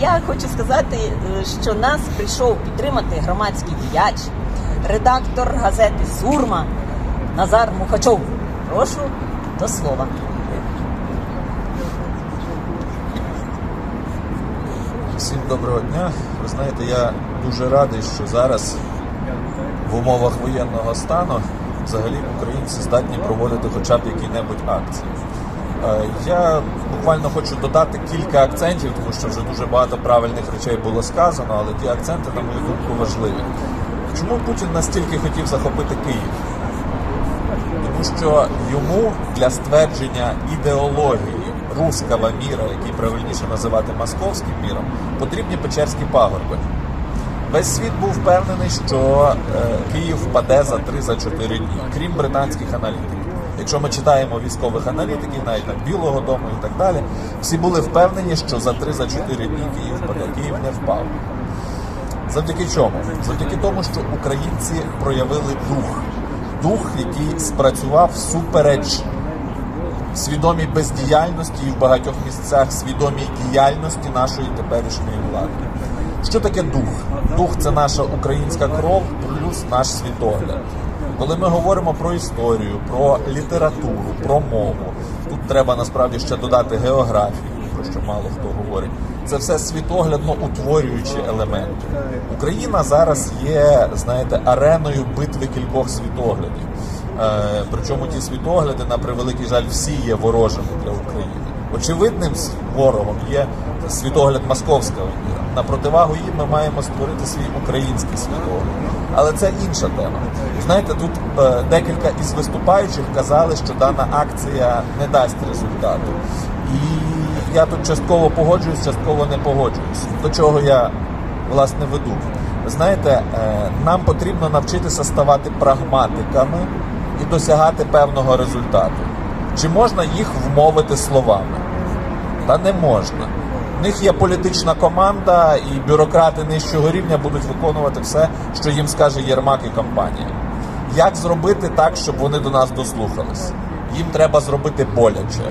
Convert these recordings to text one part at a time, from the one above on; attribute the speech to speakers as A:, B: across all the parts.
A: я хочу сказати, е, що нас прийшов підтримати громадський діяч, редактор газети Сурма Назар Мухачов. Прошу до слова.
B: Всім доброго дня. Ви знаєте, я дуже радий, що зараз в умовах воєнного стану взагалі українці здатні проводити хоча б які-небудь акції. Е, Я буквально хочу додати кілька акцентів, тому що вже дуже багато правильних речей було сказано, але ті акценти, на мою думку, важливі. Чому Путін настільки хотів захопити Київ? Тому що йому для ствердження ідеології руского міра, який правильніше називати московським міром, потрібні Печерські пагорби. Весь світ був впевнений, що е, Київ впаде за 3-4 дні, крім британських аналітиків. Якщо ми читаємо військових аналітиків, навіть там Білого Дому і так далі, всі були впевнені, що за 3-4 дні Київ впаде. Київ не впав. Завдяки чому? Завдяки тому, що українці проявили дух. Дух, який спрацював супереч свідомій бездіяльності і в багатьох місцях свідомій діяльності нашої теперішньої влади. Що таке дух? Дух це наша українська кров плюс наш світогляд. Коли ми говоримо про історію, про літературу, про мову, тут треба насправді ще додати географію, про що мало хто говорить. Це все світоглядно утворюючі елементи. Україна зараз є, знаєте, ареною битви кількох світоглядів. Е, причому ті світогляди, на превеликий жаль, всі є ворожими для України. Очевидним ворогом є світогляд московського. На противагу їм ми маємо створити свій український світогляд. Але це інша тема. Знаєте, тут е, декілька із виступаючих казали, що дана акція не дасть результату. І я тут частково погоджуюсь, частково не погоджуюсь. До чого я власне веду. Знаєте, е, нам потрібно навчитися ставати прагматиками і досягати певного результату. Чи можна їх вмовити словами? Та не можна. В них є політична команда, і бюрократи нижчого рівня будуть виконувати все, що їм скаже Єрмак і компанія. Як зробити так, щоб вони до нас дослухались? Їм треба зробити боляче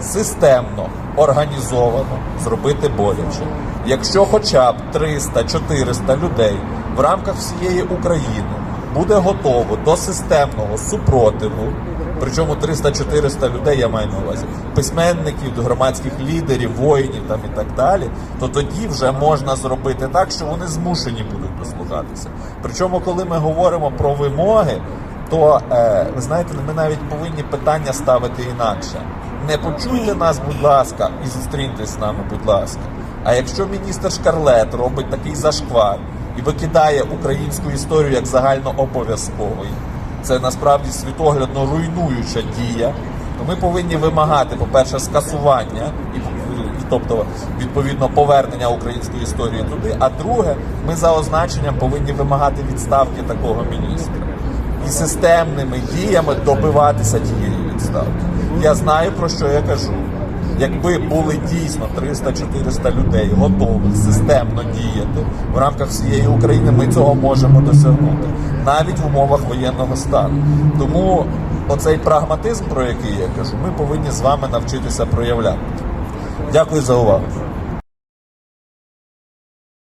B: системно, організовано зробити боляче. Якщо хоча б 300-400 людей в рамках всієї України буде готово до системного супротиву, причому 300-400 людей, я маю на увазі, письменників, громадських лідерів, воїнів там і так далі, то тоді вже можна зробити так, що вони змушені будуть дослухатися. Причому, коли ми говоримо про вимоги, то е, ви знаєте, ми навіть повинні питання ставити інакше. Не почуйте нас, будь ласка, і зустріньтесь з нами, будь ласка. А якщо міністр Шкарлет робить такий зашквар і викидає українську історію як загально обов'язковий, це насправді світоглядно руйнуюча дія, то ми повинні вимагати, по-перше, скасування і, тобто відповідно повернення української історії туди. А друге, ми за означенням повинні вимагати відставки такого міністра і системними діями добиватися тієї відставки. Я знаю про що я кажу. Якби були дійсно 300-400 людей готових системно діяти в рамках всієї України, ми цього можемо досягнути навіть в умовах воєнного стану. Тому оцей прагматизм, про який я кажу, ми повинні з вами навчитися проявляти. Дякую за увагу.